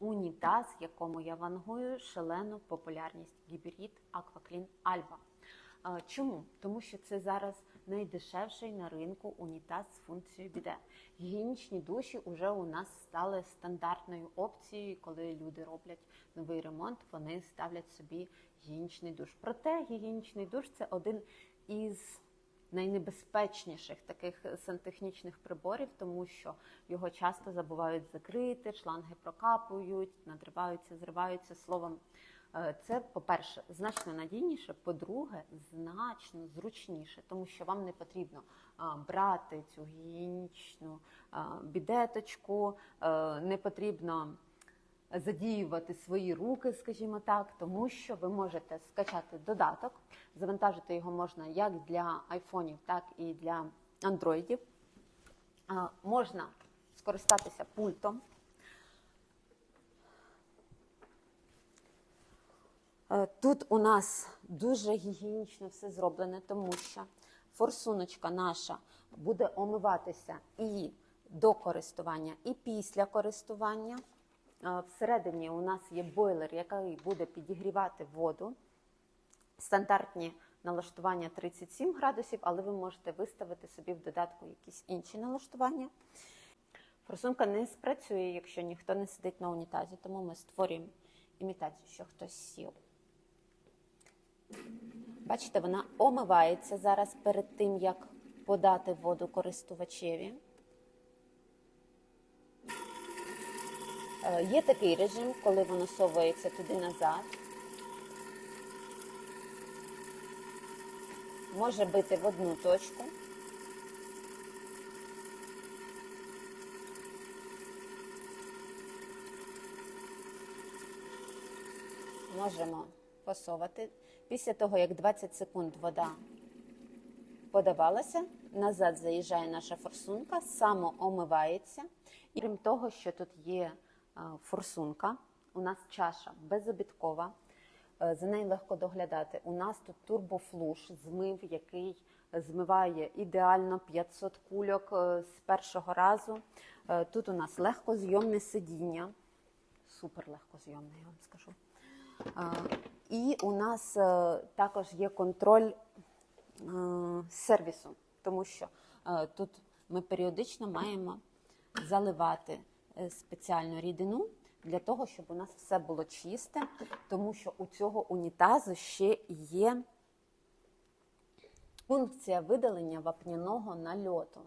унітаз, якому я вангую шалену популярність гібрид Aquaclean Alba. Чому? Тому що це зараз найдешевший на ринку унітаз з функцією біде. Гігієнічні душі вже у нас стали стандартною опцією, коли люди роблять новий ремонт, вони ставлять собі гігієнічний душ. Проте гігієнічний душ це один із найнебезпечніших таких сантехнічних приборів, тому що його часто забувають закрити, шланги прокапують, надриваються, зриваються словом. е, Це, по-перше, значно надійніше, по-друге, значно зручніше, тому що вам не потрібно брати цю гігієнічну бідеточку, е, не потрібно задіювати свої руки, скажімо так, тому що ви можете скачати додаток, завантажити його можна як для айфонів, так і для андроїдів. Можна скористатися пультом. Е, Тут у нас дуже гігієнічно все зроблене, тому що форсуночка наша буде омиватися і до користування, і після користування. Всередині у нас є бойлер, який буде підігрівати воду. Стандартні налаштування 37 градусів, але ви можете виставити собі в додатку якісь інші налаштування. Форсунка не спрацює, якщо ніхто не сидить на унітазі, тому ми створюємо імітацію, що хтось сів. Бачите, вона омивається зараз перед тим, як подати воду користувачеві. Є такий режим, коли воно совується туди назад. Може бити в одну точку. Можемо посовати. Після того, як 20 секунд вода подавалася, назад заїжджає наша форсунка, самоомивається. І крім того, що тут є е, форсунка, у нас чаша безобідкова, е, за нею легко доглядати. У нас тут турбофлуш, змив, який змиває ідеально 500 кульок е, з першого разу. Е, Тут у нас легкозйомне сидіння, супер легкозйомне, я вам скажу. Е, І у нас е, також є контроль е, сервісу, тому що е, тут ми періодично маємо заливати е, спеціальну рідину для того, щоб у нас все було чисте, тому що у цього унітазу ще є функція видалення вапняного нальоту.